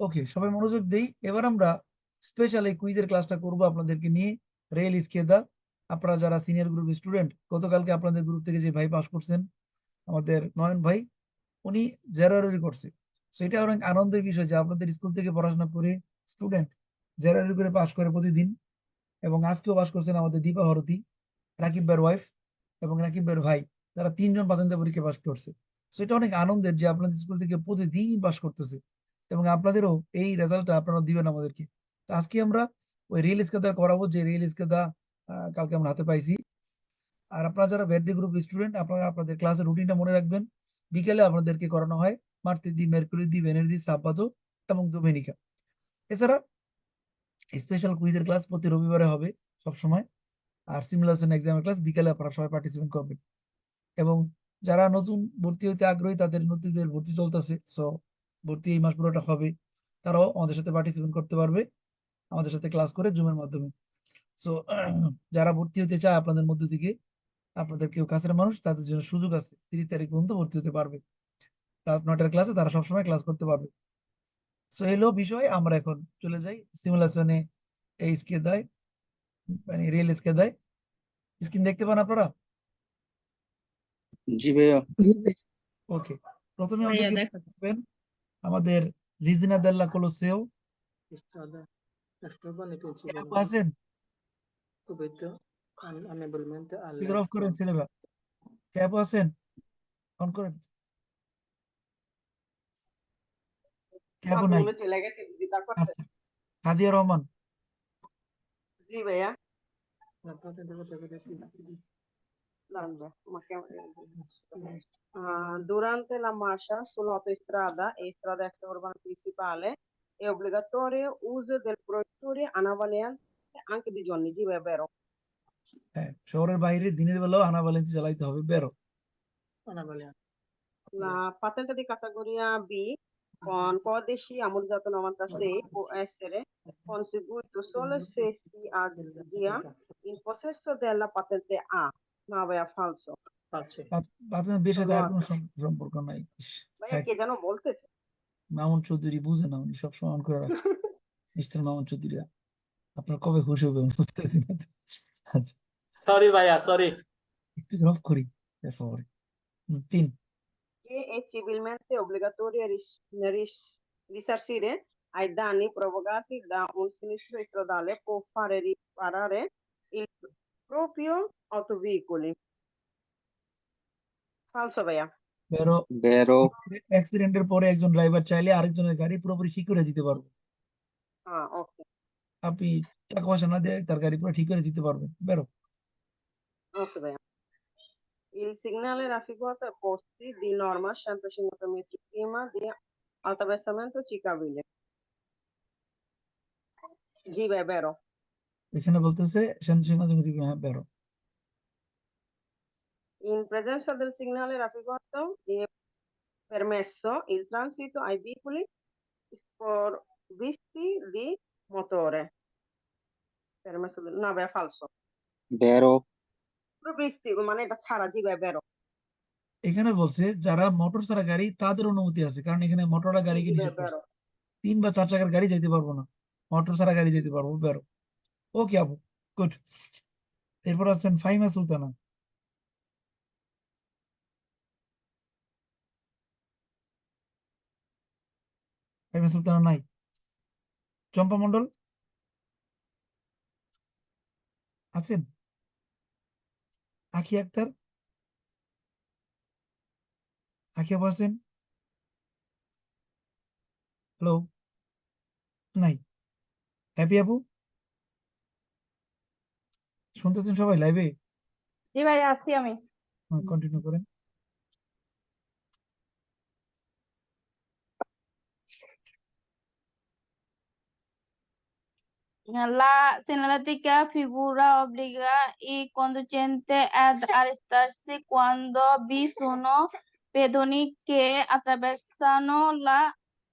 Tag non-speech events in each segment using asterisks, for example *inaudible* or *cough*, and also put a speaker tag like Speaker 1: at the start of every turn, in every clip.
Speaker 1: ওকে সবাই মনোযোগ দেই। এবার আমরা স্পেশাল এই কুইজের ক্লাসটা করব আপনাদেরকে নিয়ে। রেল ইস্কেদা আপনারা যারা সিনিয়র গ্রুপ স্টুডেন্ট গতকালকে আপনাদের গ্রুপ থেকে যে ভাই পাস করছেন, আমাদের নয়ন ভাই, উনি জেরারি করছে সো এটা অনেক আনন্দের বিষয় যে আপনাদের স্কুল থেকে পড়াশোনা করে স্টুডেন্ট জেরারি করে পাস করে প্রতিদিন। এবং আজকেও পাস করছেন আমাদের দীপা ভারতী, রাকিব বের ওয়াইফ এবং রাকিব বের ভাই। তারা তিনজন পাতেন্দ্র পরীক্ষা পাস করছে। সো এটা অনেক আনন্দের যে আপনাদের স্কুল থেকে প্রতিদিন পাস করতেছে। এবং আপনাদেরও এই রেজাল্টটা আপনারা দিবেন আমাদেরকে। তো আজকে আমরা ওই রিয়েল ইস্কাদা করাবো যে রিয়েল ইস্কাদা আহ, কালকে আমরা হাতে পাইছি। আর আপনারা যারা ভেরদি গ্রুপ স্টুডেন্ট আপনারা আপনাদের ক্লাসের রুটিনটা মনে রাখবেন। বিকেলে আপনাদেরকে করানো হয় মার্তিদি মেরকুরিদি ভেনেরদি সাব্বাতো এবং দোমেনিকা এছাড়া স্পেশাল কুইজের ক্লাস প্রতি রবিবারে হবে সব সময় আর সিমুলেশন এক্সামের ক্লাস বিকেলে আপনারা সবাই পার্টিসিপেট করবেন। এবং যারা নতুন ভর্তি হইতে আগ্রহী তাদের নতুনদের ভর্তি চলতেছে। সো ভর্তি এই মাস পুরোটা হবে। তারাও আমাদের সাথে পার্টিসিপেট করতে পারবে আমাদের সাথে ক্লাস করে জুমের মাধ্যমে। সো *clears throat* যারা ভর্তি হতে চায় আপনাদের মধ্য থেকে আপনাদের কেউ কাছের মানুষ তাদের জন্য সুযোগ আছে। তিরিশ তারিখ পর্যন্ত ভর্তি হতে পারবে। রাত নয়টার ক্লাসে তারা সবসময় ক্লাস করতে পারবে। সো এলো বিষয় আমরা এখন চলে যাই সিমুলেশনে এই স্কে দেয় মানে রিয়েল স্কে দেয়। স্ক্রিন দেখতে পান আপনারা?
Speaker 2: জি ভাইয়া।
Speaker 1: ওকে প্রথমে আমাদেরকে দেখবেন আমাদের রিজিনা দেল্লা কোলোসেও আছেন? অফ করেন আছেন? অন করেন। নাই? আচ্ছা হাদিয়া রহমান।
Speaker 3: জি ভাইয়া। durante la marcia sull'autostrada e strada extraurbana principale è obbligatorio uso del proiettore anavalente anche di giorni, জি ভাইয়া vero?
Speaker 1: হ্যাঁ শহরের বাইরে দিনের বেলাও আনা ভ্যালেন্সি চালাইতে হবে বেরো
Speaker 4: Una variante.
Speaker 3: La patente di categoria B con codici ammortizzato 96 può essere conseguito solo se si ha sia in possesso della patente A. No, ভাইয়া. Falso.
Speaker 1: আপনার আর
Speaker 3: ধন্যবাদ।
Speaker 1: কোনো সম- সম্পর্ক নাই
Speaker 3: ভাইয়া। কে যেন বলতেছে
Speaker 1: মামুন চৌধুরী বুঝে না উনি সবসময় অন করে রাখে মিস্টার মামুন চৌধুরী আপনার কবে হুশ হবে বুঝতে না। আচ্ছা
Speaker 4: Sorry, vaya, sorry.
Speaker 1: একটু অফ করি তারপরে হুম, তিন
Speaker 3: è civilmente ris- risarcire ai danni provocati da un sinistro stradale può fare riparare il proprio autoveicoli. Falso ভাইয়া।
Speaker 1: বেরো
Speaker 2: বেরো
Speaker 1: অ্যাক্সিডেন্টের পরে একজন ড্রাইভার চাইলে আরেকজনের গাড়ি পুরোপুরি ঠিক করে দিতে পারবে।
Speaker 3: হ্যাঁ ওকে।
Speaker 1: আপনি টাকা পয়সা না দিয়ে তার গাড়ি পুরো ঠিক করে দিতে পারবেন। বেরো।
Speaker 3: ওকে ভাইয়া। Il segnale raffigurato è posti di norma 150 metri prima di attraversamento ciclabile. জি ভাই বেরো।
Speaker 1: এখানে বলতেছে সেনসিমা জমি হ্যাঁ বেরো
Speaker 3: In presenza del segnale raffigurato è permesso il transito ai veicoli sprovvisti di motore. Permesso. No, è falso.
Speaker 2: বেরো
Speaker 3: Sprovvisti, মানে এটা ছাড়া জি বেরো
Speaker 1: এখানে বলছে যারা মোটর ছাড়া গাড়ি তাদের অনুমতি আছে কারণ এখানে মোটররা গাড়িকে নিষেধ করছে তিন বা চার চাকার গাড়ি যেতে পারব না মোটর ছাড়া গাড়ি যেতে পারব বেরো ওকে আপু গুড এরপর আছেন ফাহিমা সুলতানা। ফাহিমা সুলতানা নাই। চম্পা মন্ডল আছেন? আখি আক্তার? আখি আপু আছেন হ্যালো নাই। হ্যাপি আপু শুনতেছেন সবাই লাইভে
Speaker 5: জি ভাই আছি আমি
Speaker 1: কন্টিনিউ করেন
Speaker 5: La señalética figura obliga i conducente ad arrestarsi quando vi sono pedoni che attraversano la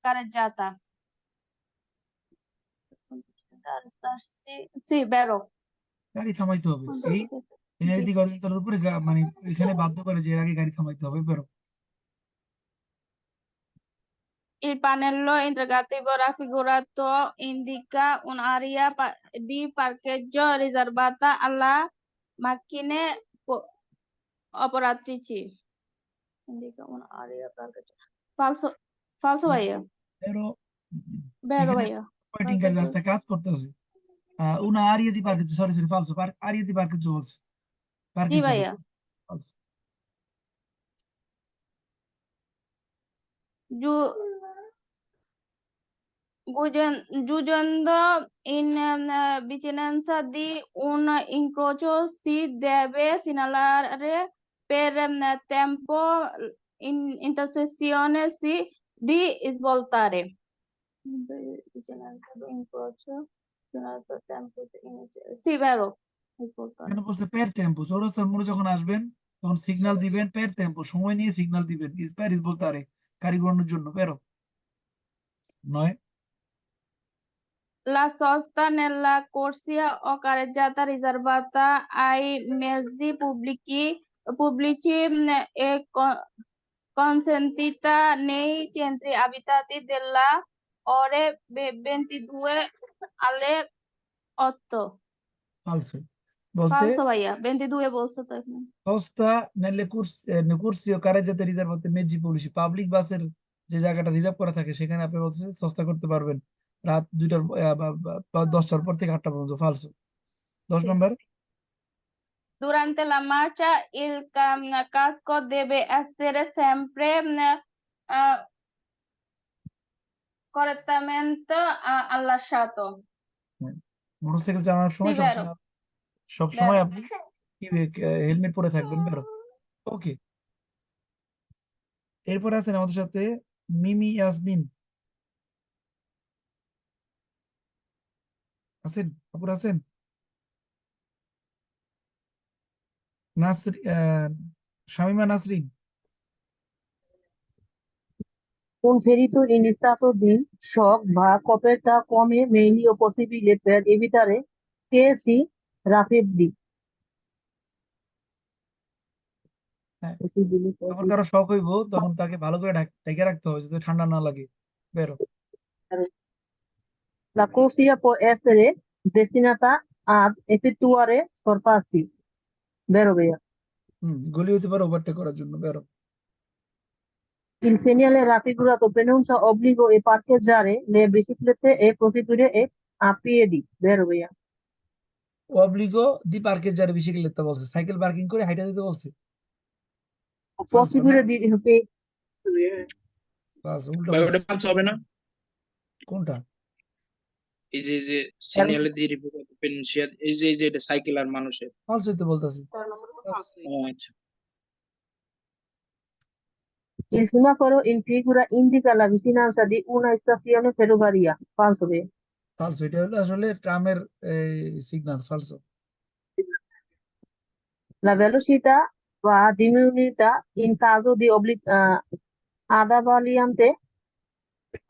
Speaker 5: carreggiata. Arrestarsi, sì, vero.
Speaker 1: গাড়ি থামাইতে হবে এই পেনাল্টি গণতন্ত্রের উপরে মানে এখানে বাধ্য করে যে এর আগে গাড়ি থামাইতে হবে বেরো
Speaker 5: il pannello integrativo raffigurato indica un'area di parcheggio riservata alla macchine operatrici. Indica un'area parcheggio. Falso, falso বেরো
Speaker 1: এখানে
Speaker 5: ভাইয়া
Speaker 1: ওয়েটিং গাড়ি
Speaker 5: parcheggio.
Speaker 1: রাস্তায় কাজ করতেছে আহ una área di parcheggio sorry sorry ফালসো park área di parcheggio বলছে
Speaker 5: জি
Speaker 1: parcheggio
Speaker 5: ভাইয়া
Speaker 1: falso
Speaker 5: Giu- Gugen- Giungendo in eh, vicinanza di un incrocio si deve segnalare per eh, tempo in intersezione si di svoltare. Vicinanza di incrocio, segnalare per tempo di inizi- Sì, vero, svoltare.
Speaker 1: এখানে বলছে পের tempo চৌরাস্তার মোড়ে যখন আসবেন তখন signal দিবেন পের tempo সময় নিয়ে সিগন্যাল দিবেন ইস পের ইস বলতে আরে গাড়ি ঘোরানোর জন্য পেরো নয়
Speaker 5: La sosta nella corsia o carreggiata riservata ai mezzi pubblici, pubblici mh, è co- consentita nei centri abitati dalla ore ve- 22 alle 8.
Speaker 1: ফালসো বলছে
Speaker 5: Falso ভাইয়া 22 বলছে তো এখানে।
Speaker 1: সস্তা eh, পাবলিক বাসের যে জায়গাটা রিজার্ভ করা থাকে সেখানে আপনি বলছে সস্তা করতে পারবেন রাত দুইটার বা- দশটার পর থেকে আটটা পর্যন্ত ফালসো দশ. নম্বর
Speaker 5: Durante la marcia il ca- casco deve essere sempre mh, correttamente ah, allacciato.
Speaker 1: Motorcycle চালানোর সময় সবসময় সব সময় আপনি কি হেলমেট পরে থাকবেন বেরো। ওকে। এরপর আছেন আমাদের সাথে মিমি ইয়াসমিন। আছেন? আপুর আছেন? নাসরি শামিমা নাসরিন।
Speaker 2: কনফেরিত ইনস্টাটোজিন শক বা কপেটা কমে মেইনি অপসিবি লেপের এভিটারে কেসি রাফেব দি।
Speaker 1: হ্যাঁ। তখন কারও শক হইব তখন তাকে ভালো করে ঢেকে রাখতে হবে যাতে ঠান্ডা না লাগে। বেরো।
Speaker 2: লা কোসিয়া পো এসরে ডেস্টিনাতা আর এফিটুয়ারে সরপাসি। বেরো বেয়া
Speaker 1: হুম গলি হতে পারে ওভারটেক করার জন্য। বেরো।
Speaker 2: Il segnale raffigurato pronuncia obbligo e parcheggiare le biciclette e proseguire e a piedi.
Speaker 1: অব্লিগো দি পার্কের যারে বেশি গেলে বলছে। সাইকেল পার্কিং করে হাইটা দিতে বলছে।
Speaker 2: Proseguire di che
Speaker 1: বাস উল্টো
Speaker 6: ওটা পাঁচ হবে না?
Speaker 1: কোনটা?
Speaker 6: এই যে এই যে সিনিয়র দিয়ে পেনশিয়ার এই যে এই যে এটা সাইকেল আর মানুষের।
Speaker 1: ফালস হইতে বলতেছে।
Speaker 6: আচ্ছা।
Speaker 2: Il semaforo in figura indica la vicinanza di una stazione ferroviaria. Falso, Bea?
Speaker 1: ফালস এটা হলো আসলে ট্রামের সিগন্যাল ফালসো
Speaker 2: La velocità va diminuita in caso di obli- eh, adavaliante.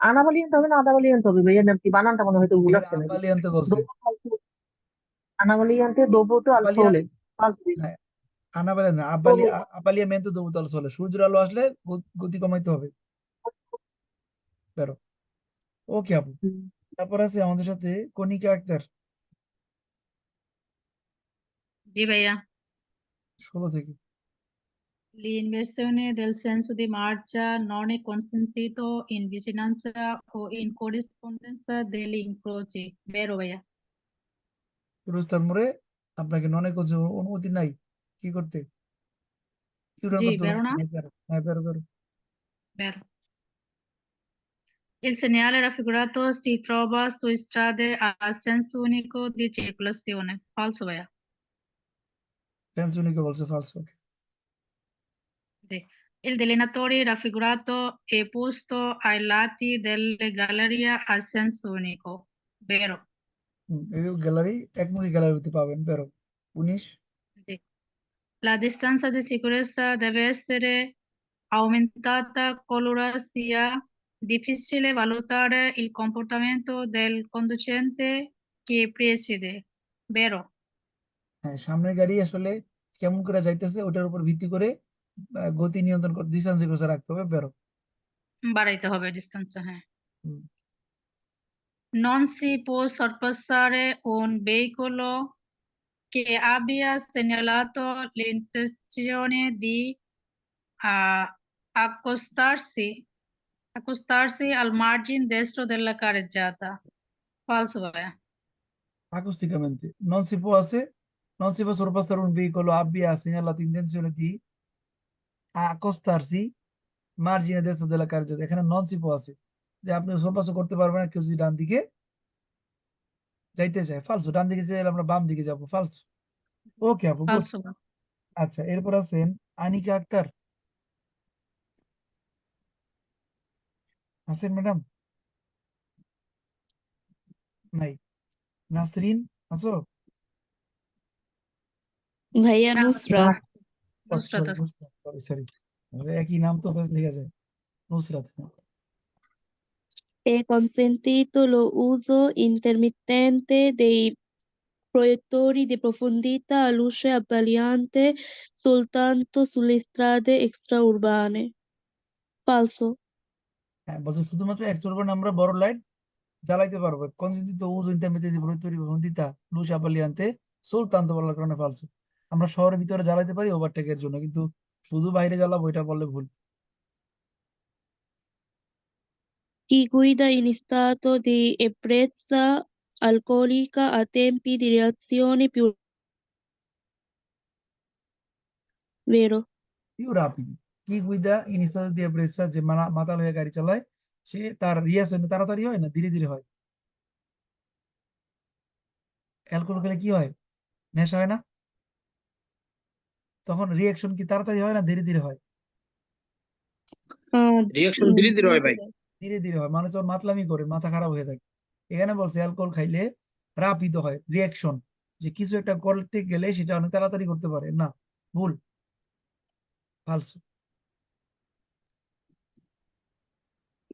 Speaker 2: Anavaliante হবে না আদাভালিয়ান্তে হবে ভাইয়া নাকি বানানটা মনে হয়তো ভুল আসছে নাকি
Speaker 1: আবালি আনতে বলছে
Speaker 2: dovuto al
Speaker 1: Abbalian-
Speaker 2: sole. Falso?
Speaker 1: হ্যাঁ আনাবলে না আবালি আবালিয়া মেন তো চলে সূর্যের আলো আসলে গতি কমাইতে হবে। ওকে আপু। তারপর আছে আমাদের সাথে কনিকা আক্তার।
Speaker 7: জি ভাইয়া। দেল সেন্স মার্চা নন এ কনসেন্সিত ইন ভিজিনান্স ও ইন করেসপন্ডেন্স দেল ইনক্রোচে বেরো
Speaker 1: ভাইয়া। পুরুষ আপনাকে নন এ কনসেন্সিত অনুমতি নাই। কি করতে ইউটার্ন
Speaker 7: জি,
Speaker 1: করতে
Speaker 7: বেরো
Speaker 1: অনুমতি
Speaker 7: না?
Speaker 1: নাই, বেরো হ্যাঁ বেরো বেরো
Speaker 7: Vero. Il segnale raffigurato si trova su strade a senso unico di circolazione. Falso, Bea.
Speaker 1: ট্রান্সউনিকে বলছে false okay
Speaker 7: Sì. Il delineatore raffigurato è posto ai lati delle gallerie a senso unico. Vero.
Speaker 1: এই গ্যালারি একমুখী গ্যালারিতে পাবেন বেরো উনিশ
Speaker 7: Sì. La distanza di sicurezza deve essere aumentata qualora sia difficile valutare il comportamento del conducente che preside. Vero?
Speaker 1: হ্যাঁ সামনের গাড়ি আসলে কেমন করে যাইতেছে ওটার উপর ভিত্তি করে গতি নিয়ন্ত্রণ ডিস্টেন্স রাখতে হবে বেরো
Speaker 7: বাড়াইতে হবে ডিস্টেন্সটা হ্যাঁ। Non si può sorpassare un veicolo che abbia segnalato l'intenzione di ah, accostarsi, accostarsi al margine destro della carreggiata. Falso, ভাইয়া
Speaker 1: Acusticamente. Non si può se non si può sorpassare un veicolo abbia segnalato intenzione di accostarsi margine destro della carreggiata এখানে non si può আছে যে আপনি sorpasso করতে পারবেন না কেউ যদি ডান দিকে যাইতে চায় ফালসো ডান দিকে চাইলে আমরা বাম দিকে যাব ফালসো ওকে আপু আচ্ছা এরপর আছেন আনিকা আক্তার। আছেন ম্যাডাম? নাই। নাসরিন আছো?
Speaker 8: ভাইয়া নুসরাত।
Speaker 7: নুসরাত
Speaker 1: সরি সরি একই নাম তো বেশ লেখা যায় Nusrat.
Speaker 8: È consentito lo uso intermittente dei proiettori di profondità a luce abbagliante soltanto sulle strade extraurbane. Falso.
Speaker 1: হ্যাঁ বলছে শুধুমাত্র এক আমরা বড় লাইট জ্বালাইতে পারব কনসেন্ট্রিত উজ ইন্টারমিডিয়েট তৈরি বন্দিতা লুজ আপালিয়ান্তে সুলতান্ত বলার কারণে ফালসো আমরা শহরের ভিতরে জ্বালাইতে পারি ওভারটেকের জন্য কিন্তু শুধু বাইরে জ্বালাবো এটা বললে ভুল
Speaker 8: Chi guida in stato di ebbrezza alcolica ha tempi di reazione più vero.
Speaker 1: পিউ রাপিড কি গুইদা ইনিস্তাদ দিয়ে ব্রেসা যে মানা- মাতাল হয়ে গাড়ি চালায় সে তার রিয়াকশন তাড়াতাড়ি হয় না ধীরে ধীরে হয় অ্যালকোহল খেলে কি হয় নেশা হয় না তখন রিয়াকশন কি তাড়াতাড়ি হয় না ধীরে ধীরে হয়
Speaker 6: রিয়াকশন ধীরে ধীরে হয় ভাই
Speaker 1: ধীরে ধীরে হয় মানুষ যখন মাতলামি করে মাথা খারাপ হয়ে থাকে এখানে বলছে অ্যালকোহল খাইলে রাপিদ হয় রিয়াকশন যে কিছু একটা করতে গেলে সেটা অনেক তাড়াতাড়ি করতে পারে না ভুল ফালসো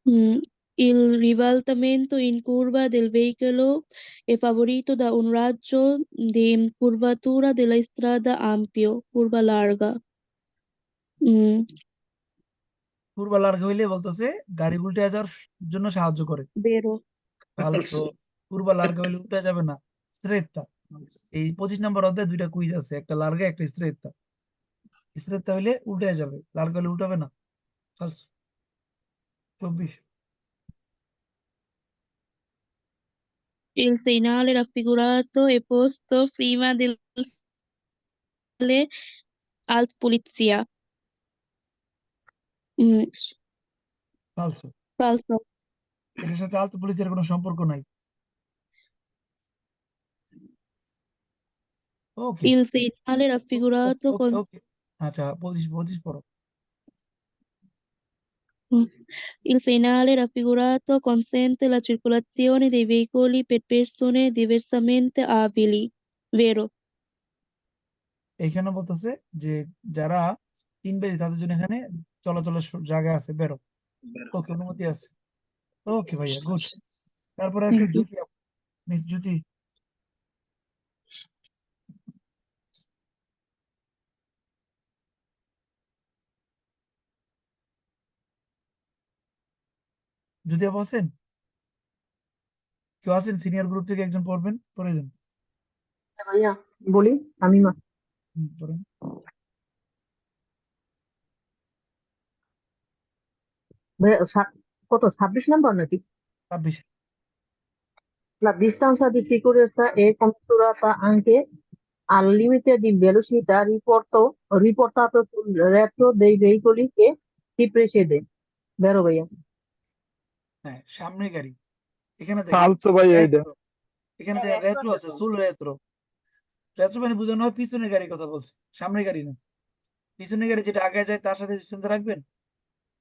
Speaker 8: Mm, Il ribaltamento in curva del veicolo è favorito da un raggio di curvatura della strada ampio, curva larga. Mm,
Speaker 1: পূর্বা লার্গ হইলে বলতেছে গাড়ি উল্টে যাওয়ার জন্য সাহায্য করে।
Speaker 8: vero.
Speaker 1: ফালসো পূর্বা লার্গ হইলে উল্টে যাবে না স্ট্রেটটা এই পঁচিশ নম্বর অধ্যায়ে দুইটা কুইজ আছে একটা লার্গা একটা স্ট্রেটটা স্ট্রেটটা হইলে উল্টে যাবে লার্গ হইলে উল্টাবে না। ফালসো। চব্বিশ।
Speaker 8: Il segnale raffigurato è posto prima del alt polizia. Mm,
Speaker 1: ফালসো
Speaker 8: falso.
Speaker 1: এটার সাথে আলতো পুলিশের কোনো সম্পর্ক নাই ওকে
Speaker 8: Il segnale raffigurato
Speaker 1: ওকে
Speaker 8: con
Speaker 1: ওকে আচ্ছা পঁচিশ পঁচিশ পড়ো
Speaker 8: Il segnale raffigurato consente la circolazione dei veicoli per persone diversamente abili, vero?
Speaker 1: এইখানে বলতেছে যে যারা তিনবেরি তাদের জন্য এখানে চলাচলের জায়গা আছে বেরো। ওকে অনুমতি আছে। ওকে ভাইয়া গুড তারপরে আছে জ্যোতি মিস জ্যোতি। জ্যোতি আপু আছেন? কেউ আছেন? সিনিয়র গ্রুপ থেকে একজন পড়বেন পড়ে দেন
Speaker 2: ভাইয়া বলি আমি মা।
Speaker 1: পড়েন
Speaker 2: ভাইয়া, সা- কত ছাব্বিশ নাম্বার নাকি?
Speaker 1: ছাব্বিশ।
Speaker 2: La distanza di sicurezza è considerata anche al limite di velocità riporto, riportato sul retro dei veicoli che si precede. Vero ভাইয়া?
Speaker 1: হ্যাঁ সামনে গাড়ি। এখানে দেখেন
Speaker 9: ফালতু ভাই এইটা।
Speaker 1: এখানে দেখেন রেট্রো আছে ফুল রেট্রো। রেট্রো মানে বোঝানো হয় পিছনের গাড়ির কথা বলছে। সামনের গাড়ি না। পিছনে গাড়ি যেটা আগে যায় তার সাথে ডিস্টেন্স রাখবেন?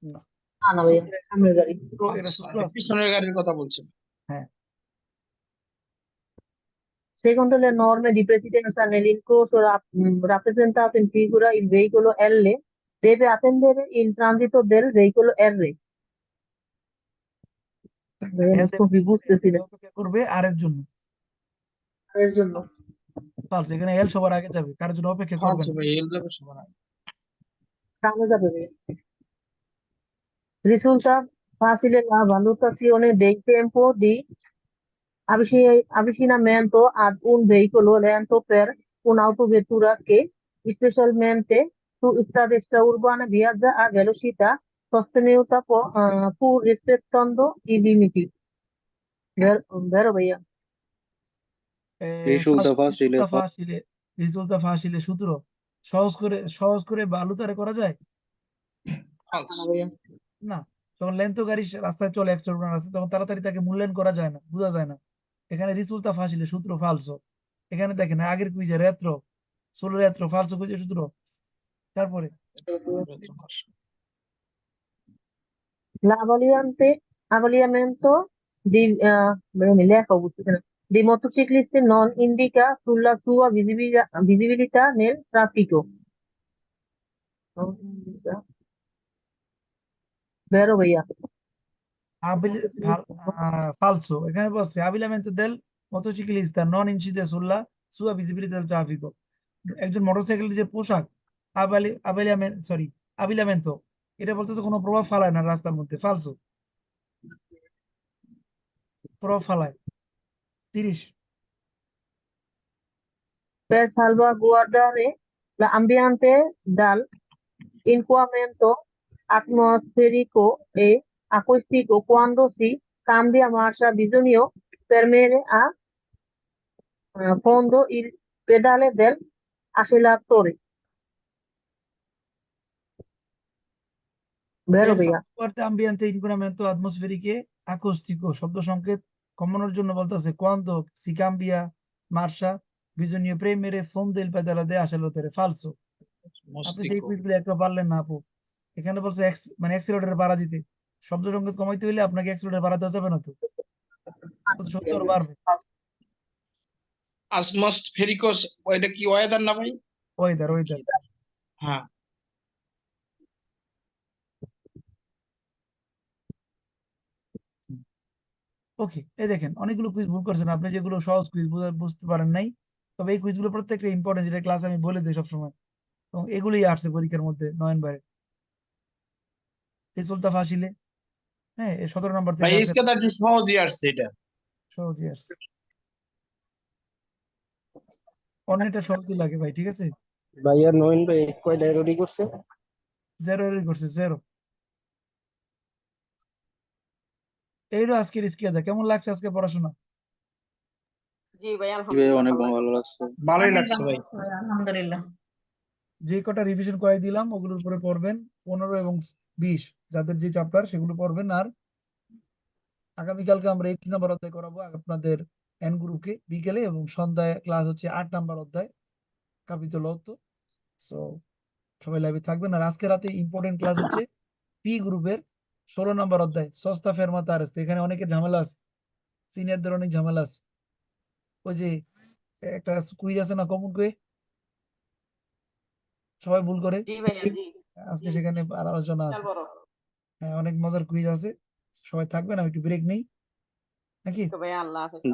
Speaker 1: না।
Speaker 2: না না ভাইয়া। সামনের গাড়ি।
Speaker 1: সূত্র এটা সূত্র আছে।
Speaker 6: পিছনের গাড়ির কথা বলছেন।
Speaker 2: Secondo le norme di presidenza nell'incrocio rap- mh, rappresentato in figura il veicolo L deve attendere il transito del veicolo R. ভাইয়া,
Speaker 1: এর
Speaker 2: বুঝতেছি
Speaker 1: অপেক্ষা করবে আরের জন্য।
Speaker 2: এর জন্য।
Speaker 1: এখানে এল সবার আগে যাবে। কারোর জন্য অপেক্ষা করবে
Speaker 6: যাবে সবার আগে।
Speaker 2: সামনে যাবে ভাইয়া। Risulta facile la valutazione del tempo di avvicinamento ad un veicolo lento per un'autovettura che specialmente su strada urbana viaggia a velocità sostenuta uh, pur rispettando i limiti. Vero, vero Bia?
Speaker 1: Eh,
Speaker 9: risulta
Speaker 1: facile
Speaker 9: facile
Speaker 1: risulta facile সূত্র সহজ করে সহজ করে বালুতারে করা যায় না তখন length গাড়ি রাস্তায় চলে একশো রুপনা তখন তাড়াতাড়ি তাকে মূল্যায়ন করা যায় না, বোঝা যায় না। এখানে রিসুলতা ফাঁসিলে সূত্র ফালসো। এখানে দেখেন, আগের কুইজে রেত্র ষোলো রেত্র, ফালসো কুইজে সূত্র। তারপরে
Speaker 2: লাভলিয়ান্তে লেখা বুঝতেছে না। মানে নন ইন্ডিকা সুল্লা সুয়া ভিজিবিলিটা নেল, ট্রাফিকো। Vero भैया
Speaker 1: ফালসো। এখানে বলছে দেল নন ইনসিদে সুল্লা সুয়া ভিজিবিলিটি দেল ট্রাফিকো। একজন মোটরসাইকেলের যে পোশাক আবালি আবালিয়ামেন সরি আবিলামেন্তো এটা বলতেছে কোনো প্রভাব ফালায় না রাস্তার মধ্যে ফালসো। প্রভাব ফালায়। তিরিশ।
Speaker 2: per salvaguardare l'ambiente atmosferico e acustico quando si cambia marcia bisogna premere a eh, fondo il pedale del acceleratore. Vero भैया
Speaker 1: parte ambiente inquinamento atmosferiche acustico শব্দ সংকেত কমানোর জন্য বলতেছে quando si cambia marcia bisogna premere fondo il pedale de acceleratore falso আপনি তো এই
Speaker 6: মস্তিষ্ক
Speaker 1: কুইজগুলো একটা পারলেন না আপু এখানে বলছে মানে অ্যাক্সিলারেটর বাড়া দিতে। শব্দ সংকেত কমাইতে হইলে আপনাকে অ্যাক্সিলারেটর বাড়াতে যাবে না তো। ও তো সত্যি আরও বাড়বে।
Speaker 6: কি ওয়েদার না ভাই?
Speaker 1: ওয়েদার ওয়েদার
Speaker 6: হ্যাঁ।
Speaker 1: ওকে এই দেখেন অনেকগুলো কুইজ ভুল করছেন আপনি যেগুলো সহজ কুইজ বুঝতে পারেন নাই। তবে এই কুইজগুলো প্রত্যেকটা ইম্পর্টেন্ট যেটা ক্লাসে আমি বলে দিই সবসময়। এবং এগুলোই আসছে পরীক্ষার মধ্যে রিসুলতা ফাসিলে। হ্যাঁ সতেরো নম্বর থেকে
Speaker 6: তো একটু সহজই আসছে এটা।
Speaker 1: সহজই আসছে। অনেকটা সহজই লাগে ভাই ঠিক আছে?
Speaker 9: ভাইয়া নয়ন ভাই কয়টা করছে?
Speaker 1: জেরো এর করছে জেরো এইরো আজকের স্কিয়াদা কেমন লাগছে আজকে পড়াশোনা?
Speaker 3: জি ভাই
Speaker 9: জি অনেক ভালো লাগছে।
Speaker 6: ভালোই লাগছে ভাই।
Speaker 7: আলহামদুলিল্লাহ।
Speaker 1: যে কটা রিভিশন করাই দিলাম ওগুলোর উপরে পড়বেন। পনেরো এবং বিশ, যাদের যে চ্যাপ্টার সেগুলো পড়বেন। আর আগামীকালকে আমরা একটি নাম্বার অধ্যায় করাবো আপনাদের এন গ্রুপকে বিকেলে এবং সন্ধ্যায় ক্লাস হচ্ছে আট নাম্বার অধ্যায় কাপিতল তো সবাই লাইভে থাকবেন। আর আজকে রাতে ইম্পর্টেন্ট ক্লাস হচ্ছে পি গ্রুপের ষোলো নাম্বার অধ্যায়, সস্তা ফেরমাতা আরেস্ট এখানে অনেকের ঝামেলা আছে সিনিয়রদের অনেক ঝামেলা আছে। ওই যে একটা কুইজ আছে না কমন কুয়ে সবাই ভুল করে? আজকে সেখানে আর আলোচনা আছে। হ্যাঁ অনেক মজার কুইজ আছে। সবাই থাকবেন আমি একটু ব্রেক নেই। নাকি?